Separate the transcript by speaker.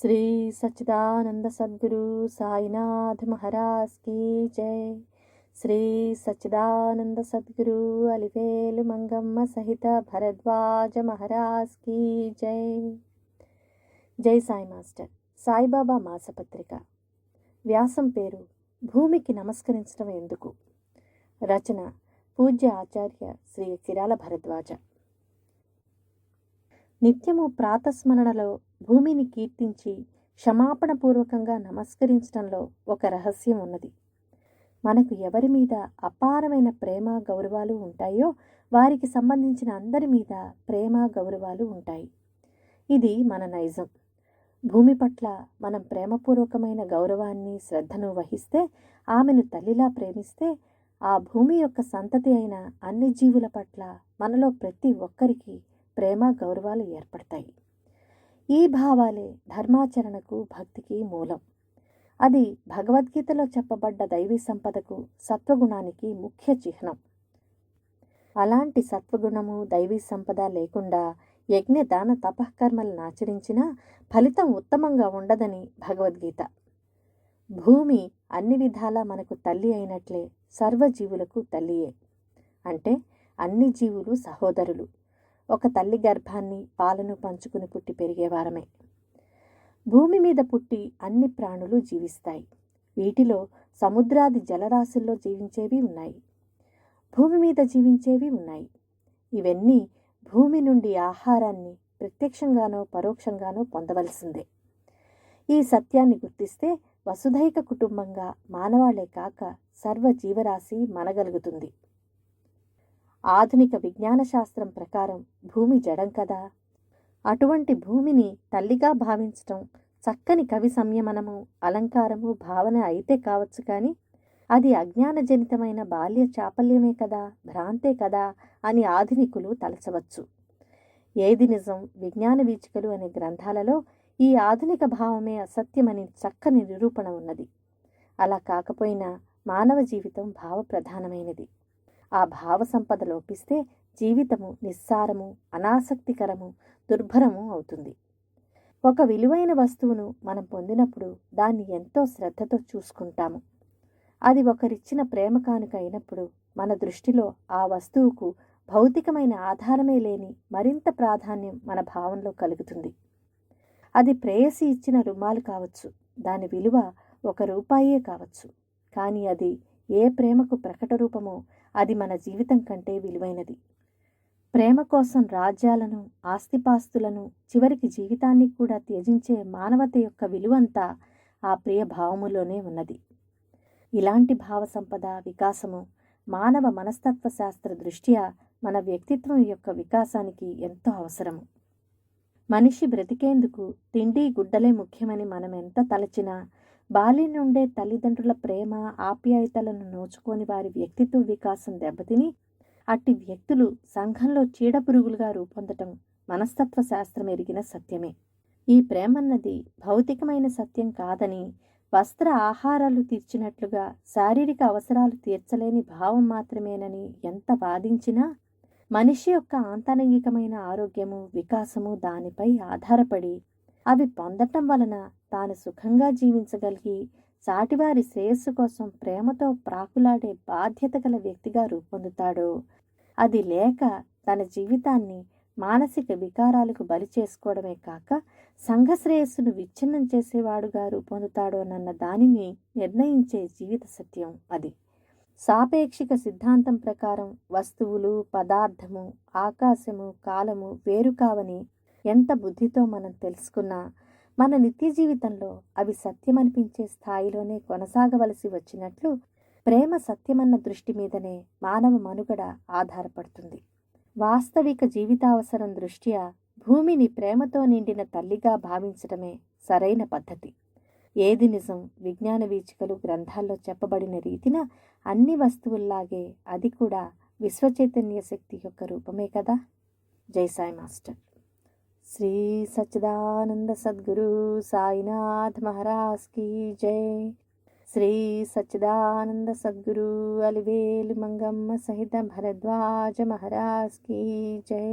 Speaker 1: శ్రీ సచ్చిదానంద సద్గురు సాయినాథ్ మహారాజ్ కీ జై. శ్రీ సచ్చిదానంద సద్గురు అలివేలు మంగమ్మ సహిత భరద్వాజ మహారాజ్ కీ జై. జై సాయి మాస్టర్. సాయిబాబా మాసపత్రిక. వ్యాసం పేరు భూమికి నమస్కరించడం ఎందుకు? రచన పూజ్య ఆచార్య శ్రీ కిరాల భరద్వాజ. నిత్యము ప్రాతస్మరణలో భూమిని కీర్తించి క్షమాపణపూర్వకంగా నమస్కరించడంలో ఒక రహస్యం ఉన్నది. మనకు ఎవరి మీద అపారమైన ప్రేమ గౌరవాలు ఉంటాయో వారికి సంబంధించిన అందరి మీద ప్రేమ గౌరవాలు ఉంటాయి. ఇది మన నైజం. భూమి పట్ల మనం ప్రేమపూర్వకమైన గౌరవాన్ని శ్రద్ధను వహిస్తే ఆమెను తల్లిలా ప్రేమిస్తే ఆ భూమి యొక్క సంతతి అయిన అన్ని జీవుల పట్ల మనలో ప్రతి ఒక్కరికి ప్రేమ గౌరవాలు ఏర్పడతాయి. ఈ భావాలే ధర్మాచరణకు భక్తికి మూలం. అది భగవద్గీతలో చెప్పబడ్డ దైవీ సంపదకు సత్వగుణానికి ముఖ్య చిహ్నం. అలాంటి సత్వగుణము దైవీ సంపద లేకుండా యజ్ఞ దాన తపఃకర్మలను ఆచరించినా ఫలితం ఉత్తమంగా ఉండదని భగవద్గీత. భూమి అన్ని విధాలా మనకు తల్లి అయినట్లే సర్వజీవులకు తల్లియే. అంటే అన్ని జీవులు సహోదరులు. ఒక తల్లి గర్భాన్ని పాలను పంచుకుని పుట్టి పెరిగేవారమే భూమి మీద పుట్టి అన్ని ప్రాణులు జీవిస్తాయి. వీటిలో సముద్రాది జలరాశుల్లో జీవించేవి ఉన్నాయి. భూమి మీద జీవించేవి ఉన్నాయి. ఇవన్నీ భూమి నుండి ఆహారాన్ని ప్రత్యక్షంగానో పరోక్షంగానో పొందవలసిందే. ఈ సత్యాన్ని గుర్తిస్తే వసుధైక కుటుంబంగా మానవాళే కాక సర్వ జీవరాశి మనగలుగుతుంది. ఆధునిక విజ్ఞాన శాస్త్రం ప్రకారం భూమి జడం కదా. అటువంటి భూమిని తల్లిగా భావించటం చక్కని కవి సంయమనము అలంకారము భావన అయితే కావచ్చు కానీ అది అజ్ఞానజనితమైన బాల్య చాపల్యమే కదా భ్రాంతే కదా అని ఆధునికులు తలచవచ్చు. ఏది నిజం విజ్ఞాన వీచికలు అనే గ్రంథాలలో ఈ ఆధునిక భావమే అసత్యమని చక్కని నిరూపణ ఉన్నది. అలా కాకపోయినా మానవ జీవితం భావప్రధానమైనది. ఆ భావ సంపద లోపిస్తే జీవితము నిస్సారము అనాసక్తికరము దుర్భరము అవుతుంది. ఒక విలువైన వస్తువును మనం పొందినప్పుడు దాన్ని ఎంతో శ్రద్ధతో చూసుకుంటాము. అది ఒకరిచ్చిన ప్రేమ కానుక అయినప్పుడు మన దృష్టిలో ఆ వస్తువుకు భౌతికమైన ఆధారమే లేని మరింత ప్రాధాన్యం మన భావంలో కలుగుతుంది. అది ప్రేయసి ఇచ్చిన రుమాలు కావచ్చు దాని విలువ ఒక రూపాయే కావచ్చు. కానీ అది ఏ ప్రేమకు ప్రకట రూపమో అది మన జీవితం కంటే విలువైనది. ప్రేమ కోసం రాజ్యాలను ఆస్తిపాస్తులను చివరికి జీవితాన్ని కూడా త్యజించే మానవత యొక్క విలువంతా ఆ ప్రియ భావములోనే ఉన్నది. ఇలాంటి భావ సంపద వికాసము మానవ మనస్తత్వ శాస్త్ర దృష్ట్యా మన వ్యక్తిత్వం యొక్క వికాసానికి ఎంతో అవసరము. మనిషి బ్రతికేందుకు తిండి గుడ్డలే ముఖ్యమని మనం ఎంత తలచినా బాల్య నుండే తల్లిదండ్రుల ప్రేమ ఆప్యాయతలను నోచుకొని వారి వ్యక్తిత్వ వికాసం దెబ్బతిని అట్టి వ్యక్తులు సంఘంలో చీడపురుగులుగా రూపొందటం మనస్తత్వ శాస్త్రం ఎరిగిన సత్యమే. ఈ ప్రేమన్నది భౌతికమైన సత్యం కాదని వస్త్ర ఆహారాలు తీర్చినట్లుగా శారీరక అవసరాలు తీర్చలేని భావం మాత్రమేనని ఎంత వాదించినా మనిషి యొక్క ఆంతరంగికమైన ఆరోగ్యము వికాసము దానిపై ఆధారపడి అవి పొందటం వలన తాను సుఖంగా జీవించగలిగి సాటివారి శ్రేయస్సు కోసం ప్రేమతో ప్రాకులాడే బాధ్యత గల వ్యక్తిగా రూపొందుతాడో. అది లేక తన జీవితాన్ని మానసిక వికారాలకు బలి చేసుకోవడమే కాక సంఘ శ్రేయస్సును విచ్ఛిన్నం చేసేవాడుగా రూపొందుతాడోనన్న దానిని నిర్ణయించే జీవిత సత్యం అది. సాపేక్షిక సిద్ధాంతం ప్రకారం వస్తువులు పదార్థము ఆకాశము కాలము వేరు కావని ఎంత బుద్ధితో మనం తెలుసుకున్నా మన నిత్య జీవితంలో అవి సత్యమనిపించే స్థాయిలోనే కొనసాగవలసి వచ్చినట్లు ప్రేమ సత్యమన్న దృష్టి మీదనే మానవ మనుగడ ఆధారపడుతుంది. వాస్తవిక జీవితావసరం దృష్ట్యా భూమిని ప్రేమతో నిండిన తల్లిగా భావించడమే సరైన పద్ధతి. ఏది నిజం విజ్ఞాన వీచికలు గ్రంథాల్లో చెప్పబడిన రీతిన అన్ని వస్తువుల్లాగే అది కూడా విశ్వచైతన్య శక్తి యొక్క రూపమే కదా? జై సాయి మాస్టర్. శ్రీ సచ్చిదానంద సద్గురు సాయినాథ్ మహారాజ్ కీ జై. శ్రీ సచ్చిదానంద సద్గురు అలివేలు మంగమ్మ సహిత భరద్వాజ మహారాజ్ కీ జై.